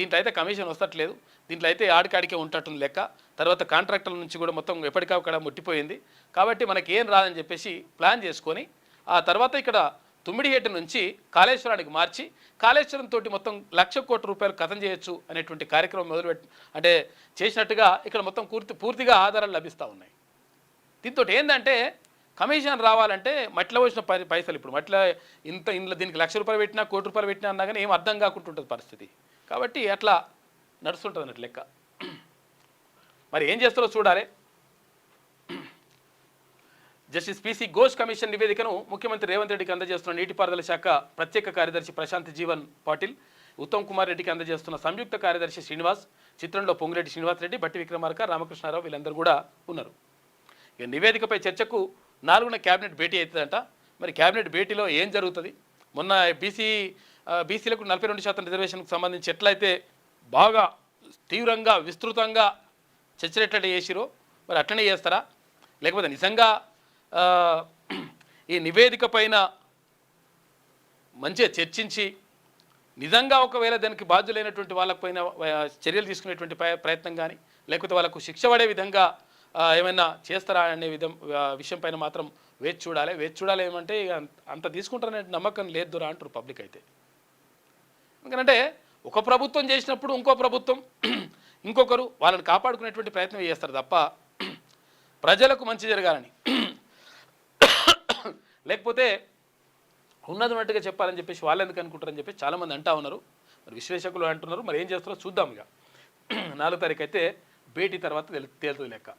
దీంట్లో అయితే కమిషన్ వస్తట్లేదు. దీంట్లో అయితే ఆడికాడికే ఉంటట్టుంది లెక్క. తర్వాత కాంట్రాక్టర్ల నుంచి కూడా మొత్తం ఎప్పటికక్కడ ముట్టిపోయింది. కాబట్టి మనకి ఏం రాదని చెప్పేసి ప్లాన్ చేసుకొని ఆ తర్వాత ఇక్కడ తుమ్మిడిహేట నుంచి కాళేశ్వరానికి మార్చి కాళేశ్వరం తోటి మొత్తం లక్ష కోట్ల రూపాయలు కథం చేయొచ్చు అనేటువంటి కార్యక్రమం మొదలుపెట్టి అంటే చేసినట్టుగా ఇక్కడ మొత్తం పూర్తి పూర్తిగా ఆధారాలు లభిస్తూ ఉన్నాయి. దీంతో ఏంటంటే కమిషన్ రావాలంటే మట్టిలో వచ్చిన పైసలు ఇప్పుడు మట్టిలో ఇంత ఇంట్లో దీనికి లక్ష రూపాయలు పెట్టినా కోటి రూపాయలు పెట్టినా అన్నా కానీ ఏం అర్థం ఉంటుంది పరిస్థితి. కాబట్టి అట్లా నడుస్తుంటుంది అన్నట్టు లెక్క. మరి ఏం చేస్తారో చూడాలి. జస్టిస్ పిసి ఘోష్ కమిషన్ నివేదికను ముఖ్యమంత్రి రేవంత్ రెడ్డికి అందజేస్తున్న నీటిపారుదల శాఖ ప్రత్యేక కార్యదర్శి ప్రశాంత్ జీవన్ పాటిల్ ఉత్తమ్ కుమార్ రెడ్డికి అందజేస్తున్న సంయుక్త కార్యదర్శి శ్రీనివాస్ చిత్రంలో పొంగిరెడ్డి శ్రీనివాస్ రెడ్డి బట్టి విక్రమార్క రామకృష్ణారావు వీళ్ళందరూ కూడా ఉన్నారు. ఇక నివేదికపై చర్చకు నాలుగున క్యాబినెట్ భేటీ అవుతుందంట. మరి క్యాబినెట్ భేటీలో ఏం జరుగుతుంది? మొన్న బీసీ బీసీలకు నలభై రెండు శాతం రిజర్వేషన్కు సంబంధించి ఎట్లయితే బాగా తీవ్రంగా విస్తృతంగా చర్చలు చేసిరో మరి అట్లనే చేస్తారా? లేకపోతే నిజంగా ఈ నివేదిక పైన మంచిగా చర్చించి నిజంగా ఒకవేళ దానికి బాధ్యులైనటువంటి వాళ్ళకు పైన చర్యలు తీసుకునేటువంటి ప్రయత్నం కానీ లేకపోతే వాళ్ళకు శిక్ష పడే విధంగా ఏమైనా చేస్తారా అనే విధం విషయం పైన మాత్రం వేచి చూడాలి. వేచి చూడాలి ఏమంటే అంత- తీసుకుంటారనే నమ్మకం లేదురా అంటారు పబ్లిక్ అయితే. ఎందుకంటే ఒక ప్రభుత్వం చేసినప్పుడు ఇంకో ప్రభుత్వం ఇంకొకరు వాళ్ళని కాపాడుకునేటువంటి ప్రయత్నం చేస్తారు తప్ప ప్రజలకు మంచి జరగాలని. లేకపోతే ఉన్నది ఉన్నట్టుగా చెప్పాలని చెప్పేసి వాళ్ళు ఎందుకు అనుకుంటారని చెప్పి చాలామంది అంటా ఉన్నారు. మరి విశ్లేషకులు అంటున్నారు. మరి ఏం చేస్తారో చూద్దాం ఇక. నాలుగు తారీఖు అయితే భేటీ తర్వాత తేలుతుంది లెక్క.